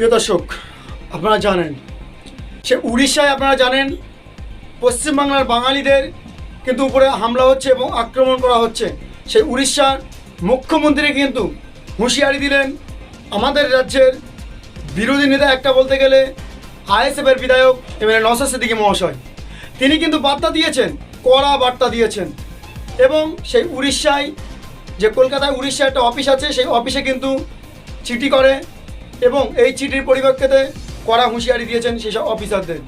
প্রিয় দর্শক, আপনারা জানেন সে উড়িষ্যায় আপনারা জানেন পশ্চিমবাংলার বাঙালিদের কিন্তু উপরে হামলা হচ্ছে এবং আক্রমণ করা হচ্ছে। সেই উড়িষ্যার মুখ্যমন্ত্রী কিন্তু হুঁশিয়ারি দিলেন, আমাদের রাজ্যের বিরোধী নেতা একটা বলতে গেলে আইএসএফের বিধায়ক এমএলএ নসাদ সিদ্দিকী মহাশয়। তিনি কিন্তু বার্তা দিয়েছেন, কড়া বার্তা দিয়েছেন এবং সেই উড়িষ্যায় যে কলকাতায় উড়িষ্যার একটা অফিস আছে, সেই অফিসে কিন্তু চিঠি করে এবং এই চিঠির পরিপ্রেক্ষিতে কড়া হুঁশিয়ারি দিয়েছেন সেসব অফিসারদের।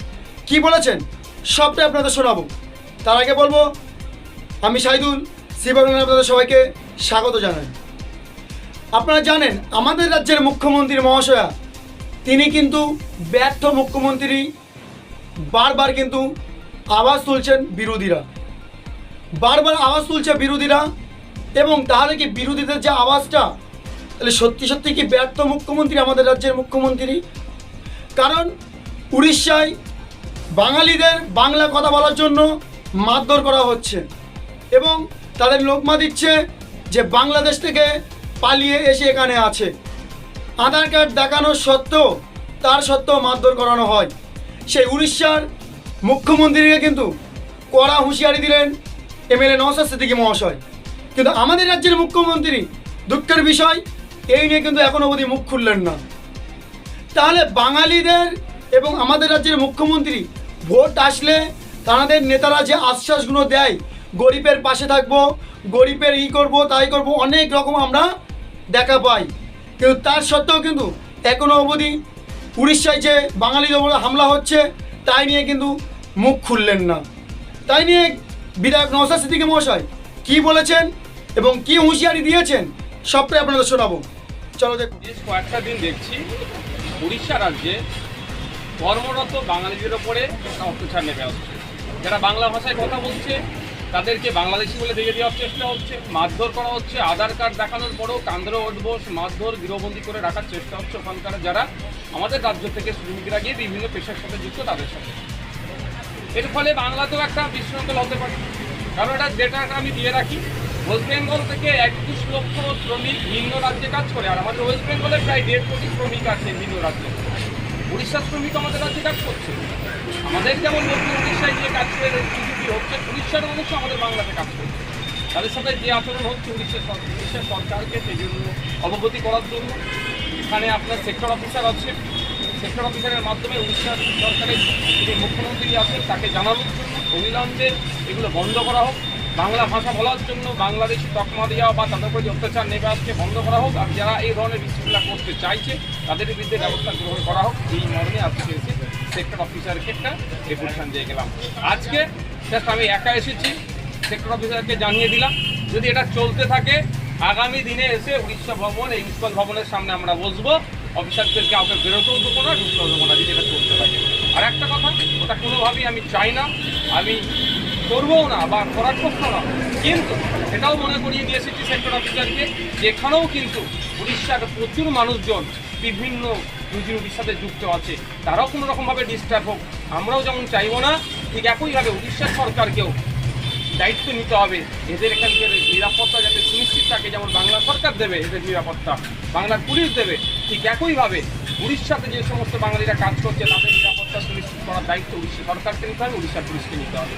কি বলেছেন? সবটাই আপনাদের শোনাবো। তার আগে বলব, আমি সাইদুল শিবগঙ্গা আপনাদের সবাইকে স্বাগত জানাই। আপনারা জানেন, আমাদের রাজ্যের মুখ্যমন্ত্রী মহাশয়া, তিনি কিন্তু ব্যর্থ মুখ্যমন্ত্রী, বারবার কিন্তু আওয়াজ তুলছেন বিরোধীরা। বারবার আওয়াজ তুলছে বিরোধীরা এবং তাহলে কি বিরোধীদের যে আওয়াজটা তাহলে সত্যি সত্যি কি ব্যর্থ মুখ্যমন্ত্রী আমাদের রাজ্যের মুখ্যমন্ত্রী? কারণ উড়িষ্যায় বাঙালিদের বাংলা কথা বলার জন্য মারধর করা হচ্ছে এবং তাদের লোকমা দিচ্ছে যে বাংলাদেশ থেকে পালিয়ে এসে এখানে আছে। আধার কার্ড দেখানোর সত্ত্বেও তার সত্ত্বেও মারধর করানো হয়। সেই উড়িষ্যার মুখ্যমন্ত্রীকে কিন্তু কড়া হুঁশিয়ারি দিলেন এমএলএ নওসাদ সিদ্দিকী মহাশয়। কিন্তু আমাদের রাজ্যের মুখ্যমন্ত্রী, দুঃখের বিষয় এই নিয়ে কিন্তু এখনও অবধি মুখ খুললেন না। তাহলে বাঙালিদের এবং আমাদের রাজ্যের মুখ্যমন্ত্রী ভোট আসলে তাদের নেতারা যে আশ্বাসগুলো দেয়, গরিবের পাশে থাকব, গরিবের ই করব, তাই করব, অনেক রকম আমরা দেখা পাই। কিন্তু তার সত্ত্বেও কিন্তু এখনও অবধি উড়িষ্যায় যে বাঙালিদের উপরে হামলা হচ্ছে, তাই নিয়ে কিন্তু মুখ খুললেন না। তাই নিয়ে বিধায়ক নওসাদ সিদ্দিকী মহাশয় কি বলেছেন এবং কি হুঁশিয়ারি দিয়েছেন সবটাই আপনাদের শোনাবো। চলো দেখুন বেশ কয়েকটা দিন দেখছি, উড়িষ্যা রাজ্যে কর্মরত বাঙালিদের ওপরে একটা অত্যাচার নেমে আসছে। যারা বাংলা ভাষায় কথা বলছে, তাদেরকে বাংলাদেশি বলে দিয়ে দেওয়ার চেষ্টা হচ্ছে, মারধর করা হচ্ছে, আধার কার্ড দেখানোর পরেও কান্দ্র ওঠবোস মারধর, গৃহবন্দী করে রাখার চেষ্টা হচ্ছে ওখানকার যারা আমাদের রাজ্য থেকে শ্রমিকরা গিয়ে বিভিন্ন পেশার সাথে যুক্ত, তাদের সাথে। এর ফলে বাংলাতেও একটা বিশৃঙ্খল হতে পারে। কারণ এটা ডেটাটা আমি দিয়ে রাখি ওয়েস্ট বেঙ্গল থেকে একুশ লক্ষ শ্রমিক ভিন্ন রাজ্যে কাজ করে, আর আমাদের ওয়েস্ট বেঙ্গলে প্রায় দেড় কোটি শ্রমিক আছে ভিন্ন রাজ্যে। উড়িষ্যার শ্রমিক আমাদের রাজ্যে কাজ করছে। আমাদের যেমন মধ্যে উড়িষ্যায় যে কাজ করে টিকিটি হচ্ছে, উড়িষ্যার মানুষ আমাদের বাংলাতে কাজ করছে। তাদের সাথে যে আচরণ হচ্ছে উড়িষ্যার সর- উড়িষ্যার সরকারকে সেই জন্য অবগতি করার জন্য। এখানে আপনার সেক্টর অফিসার আছে। সেক্টর অফিসারের মাধ্যমে উড়িষ্যা সরকারের যে মুখ্যমন্ত্রী আছেন, তাকে জানানোর জন্য অবিলম্বে এগুলো বন্ধ করা হোক। বাংলা ভাষা বলার জন্য বাংলাদেশি তকমা দেওয়া বা তাদের উপরে অত্যাচার নেমে আসছে, বন্ধ করা হোক। আর যারা এই ধরনের বিশৃঙ্খলা করতে চাইছে, তাদের বিরুদ্ধে ব্যবস্থা গ্রহণ করা হোক। এই মর্মে আজকে এসে সেক্টর অফিসারকে একটা ডেপুটেশন দিয়ে গেলাম। আজকে জাস্ট আমি একা এসেছি সেক্টর অফিসারকে জানিয়ে দিলাম। যদি এটা চলতে থাকে, আগামী দিনে এসে উড়িষ্যা ভবন, এই উৎকল ভবনের সামনে আমরা বসবো। অফিসারদের কাউকে বেরোতেও দেবো না, ঢুকতেও দেবো না, যদি এটা চলতে থাকে। আর একটা কথা, ওটা কোনোভাবেই আমি চাই না। আমি করবও না বা করার পক্ষ না কিন্তু এটাও মনে করিয়ে দিয়ে এসেছি সেক্টর অফিসারকে যেখানেও কিন্তু উড়িষ্যার প্রচুর মানুষজন বিভিন্ন রুজি রুটির সাথে যুক্ত আছে। তারাও কোনো রকমভাবে ডিস্টার্ব হোক, আমরাও যেমন চাইব না, ঠিক একইভাবে উড়িষ্যার সরকারকেও দায়িত্ব নিতে হবে। এদের এখান থেকে নিরাপত্তা যাতে সুনিশ্চিত থাকে, যেমন বাংলা সরকার দেবে এদের নিরাপত্তা বাংলার পুলিশ দেবে, ঠিক একইভাবে উড়িষ্যাতে যে সমস্ত বাঙালিরা কাজ করছে, তাদের নিরাপত্তা সুনিশ্চিত করার দায়িত্ব উড়িষ্যা সরকারকে নিতে হবে, উড়িষ্যার পুলিশকে নিতে হবে।